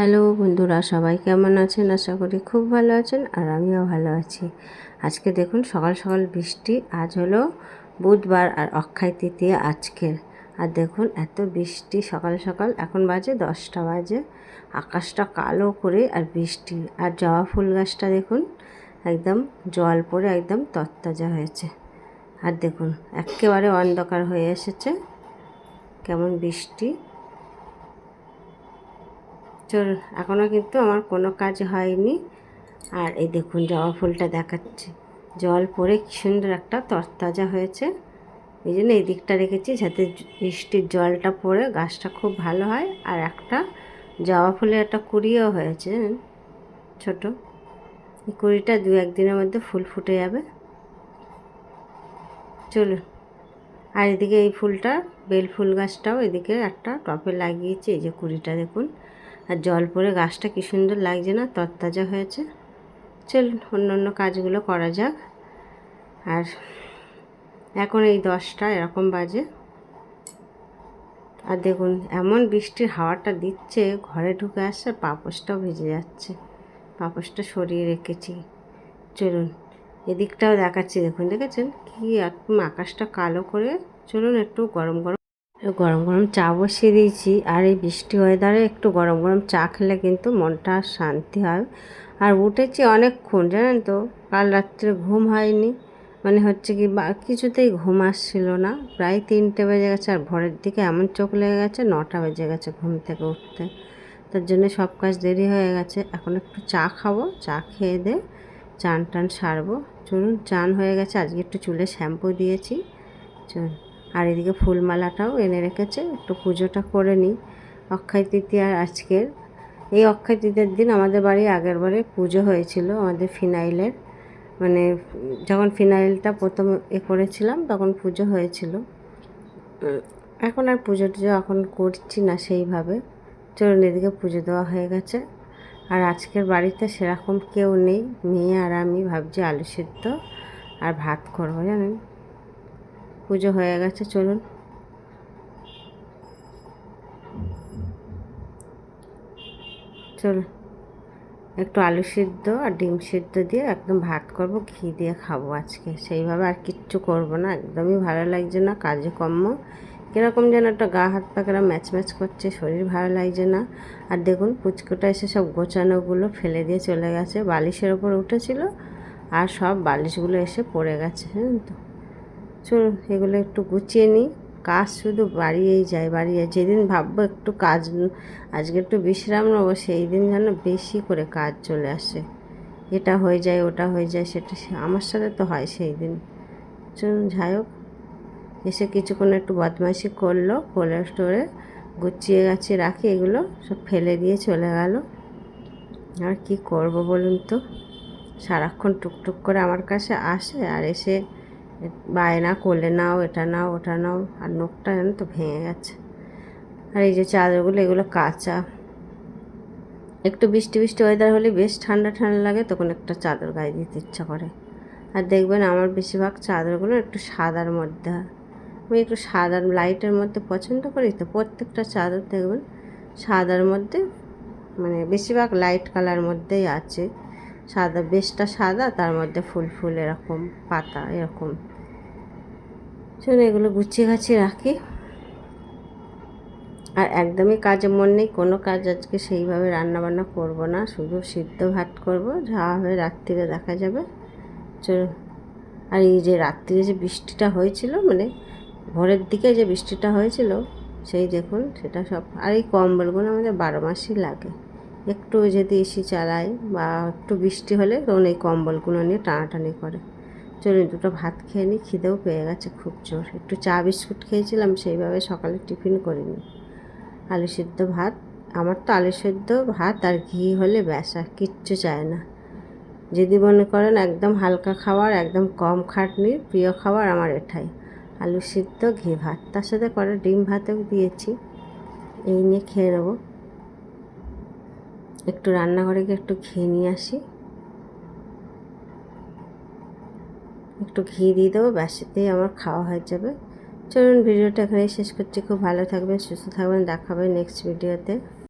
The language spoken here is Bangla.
হ্যালো বন্ধুরা, সবাই কেমন আছেন? আশা করি খুব ভালো আছেন আর আমিও ভালো আছি। আজকে দেখুন, সকাল সকাল বৃষ্টি, আজ হলো বুধবার আর অক্ষয় তৃতীয়া আজকের। আর দেখুন, এত বৃষ্টি সকাল সকাল, এখন বাজে দশটা বাজে, আকাশটা কালো করে আর বৃষ্টি। আর জবা ফুল গাছটা দেখুন, একদম জল পড়ে একদম তত্তাজা হয়েছে। আর দেখুন, একেবারে অন্ধকার হয়ে এসেছে, কেমন বৃষ্টি। চল এখনও কিন্তু আমার কোনো কাজ হয়নি। আর এই দেখুন, জবা ফুলটা দেখাচ্ছে। জল পড়ে কী সুন্দর একটা তরতাজা হয়েছে। এই জন্য এই দিকটা রেখেছি যাতে বৃষ্টির জলটা পড়ে, গাছটা খুব ভালো হয়। আর একটা জবা ফুলের একটা কুড়িও হয়েছে ছোট। এই কুড়িটা দু একদিনের মধ্যে ফুল ফুটে যাবে। চলুন। আর এদিকে এই ফুলটা, বেল ফুল গাছটাও এদিকে একটা টপে লাগিয়েছি, এই যে কুড়িটা দেখুন। আর জল পড়ে গাছটা কী সুন্দর লাগছে না? তরতাজা হয়েছে। চলুন, অন্য অন্য কাজগুলো করা যাক। আর এখন এই দশটা এরকম বাজে। আর দেখুন, এমন বৃষ্টির হাওয়াটা দিচ্ছে, ঘরে ঢুকে আসছে, পাপোশটাও ভেজে যাচ্ছে। পাপোশটা সরিয়ে রেখেছি। চলুন, এদিকটাও দেখাচ্ছি। দেখুন, দেখেছেন? কি একদম আকাশটা কালো করে। চলুন, একটু গরম গরম গরম গরম চা বসিয়ে দিয়েছি আর এই বৃষ্টি ওয়েদারে একটু গরম গরম চা খেলে কিন্তু মনটা শান্তি হয়। আর উঠেছি অনেকক্ষণ, জানেন তো? কাল রাত্রে ঘুম হয়নি। মানে হচ্ছে কি, বা কিছুতেই ঘুম আসছিল না। প্রায় তিনটে বেজে গেছে আর ভোরের দিকে এমন চোখ লেগে গেছে, নটা বেজে গেছে ঘুম থেকে উঠতে। তার জন্য সব কাজ দেরি হয়ে গেছে। এখন একটু চা খাব, চা খেয়ে দে চান টান সারবো। চলুন, চান হয়ে গেছে। আজকে একটু চুলে শ্যাম্পু দিয়েছি। চলুন। আর এদিকে ফুলমালাটাও এনে রেখেছে, একটু পুজোটা করে নিই। অক্ষয় তৃতীয়ার আজকের। এই অক্ষয় তৃতীয়ার দিন আমাদের বাড়ি আগের বারে পুজো হয়েছিল আমাদের ফিনাইলের। মানে যখন ফিনাইলটা প্রথম এ করেছিলাম তখন পুজো হয়েছিল। এখন আর পুজো টুজো এখন করছি না সেইভাবে। চলুন এদিকে পুজো দেওয়া হয়ে গেছে। আর আজকের বাড়িতে সেরকম কেউ নেই। মেয়ে আর আমি ভাবছি আলু সিদ্ধ আর ভাত করব, জানেন? পুজো হয়ে গেছে, চলুন। চলুন। একটু আলু সিদ্ধ আর ডিম সিদ্ধ দিয়ে একদম ভাত করব, ঘি দিয়ে খাব আজকে। সেইভাবে আর কিচ্ছু করব না, একদমই ভালো লাগছে না কাজে কর্ম কীরকম যেন একটা গা হাত পা কেরা ম্যাচ ম্যাচ করছে, শরীর ভালো লাগছে না। আর দেখুন, পুচকুটা এসে সব গোছানোগুলো ফেলে দিয়ে চলে গেছে, বালিশের ওপর উঠেছিল আর সব বালিশগুলো এসে পড়ে গেছে হ্যাঁ তো। চলুন এগুলো একটু গুছিয়ে নিই। কাজ শুধু বাড়িয়েই যায়, বাড়িয়ে যেদিন ভাববো একটু কাজ, আজকে একটু বিশ্রাম নেব, সেই দিন যেন বেশি করে কাজ চলে আসে। এটা হয়ে যায়, ওটা হয়ে যায়, সেটা আমার সাথে তো হয় সেই দিন। চলুন যাই হোক। এসে কিছুক্ষণ একটু বদমাইশি করল কোল্ড স্টোরে গুছিয়ে গাছিয়ে রাখি, এগুলো সব ফেলে দিয়ে চলে গেল। আর কি করব বলুন তো? সারাক্ষণ টুকটুক করে আমার কাছে আসে, আর এসে বায়না করলে নাও, এটা নাও, ওটা নাও, আর নখটা যেন তো ভেঙে গেছে। আর এই যে চাদরগুলো, এগুলো কাঁচা। একটু বৃষ্টি বৃষ্টি ওয়েদার হলে বেশ ঠান্ডা ঠান্ডা লাগে, তখন একটা চাদর গায়ে দিতে ইচ্ছা করে। আর দেখবেন আমার বেশিরভাগ চাদরগুলো একটু সাদার মধ্যে। আমি একটু সাদার লাইটের মধ্যে পছন্দ করি তো প্রত্যেকটা চাদর দেখবেন সাদার মধ্যে মানে বেশিরভাগ লাইট কালার মধ্যেই আছে। সাদা, বেশটা সাদা, তার মধ্যে ফুল ফুল এরকম পাতা, এরকম। শুনে এগুলো গুছিয়ে গাছিয়ে রাখি। আর একদমই কাজে মন নেই, কোনো কাজ আজকে সেইভাবে রান্না বান্না করব না, শুধু সিদ্ধ ভাত করব, যা হবে রাত্রিরে দেখা যাবে। চলো, আর এই যে রাত্রিরে যে বৃষ্টিটা হয়েছিল মানে ভোরের দিকে যে বৃষ্টিটা হয়েছিল, সেই দেখুন, সেটা সব, আর এই কম্বলগুলো আমাদের বারো মাসই লাগে। একটু যদি এসি চালায় বা একটু বৃষ্টি হলে তখন এই কম্বলগুলো নিয়ে টানাটানি করে। চলুন দুটো ভাত খেয়ে নিই, খিদেও পেয়ে গেছে খুব জোর। একটু চা বিস্কুট খেয়েছিলাম, সেইভাবে সকালে টিফিন করিনি। আলু সিদ্ধ ভাত, আমার তো আলু সিদ্ধ ভাত আর ঘি হলে ব্যাস কিচ্ছু চায় না। যদি মনে করেন একদম হালকা খাবার একদম কম খাটনির, প্রিয় খাবার আমার এটাই। আলু সিদ্ধ, ঘি ভাত। তার সাথে করে ডিম ভাতেও দিয়েছি। এই নিয়ে খেয়ে নেব। একটু রান্নাঘরে গিয়ে একটু খেয়ে নিয়ে আসি। একটু ঘি দিয়ে দেবো ব্যাসেতেই আমার খাওয়া হয়ে যাবে। চলুন, ভিডিওটা এখানেই শেষ করছি। খুব ভালো থাকবেন, সুস্থ থাকবেন। দেখাবেন নেক্সট ভিডিওতে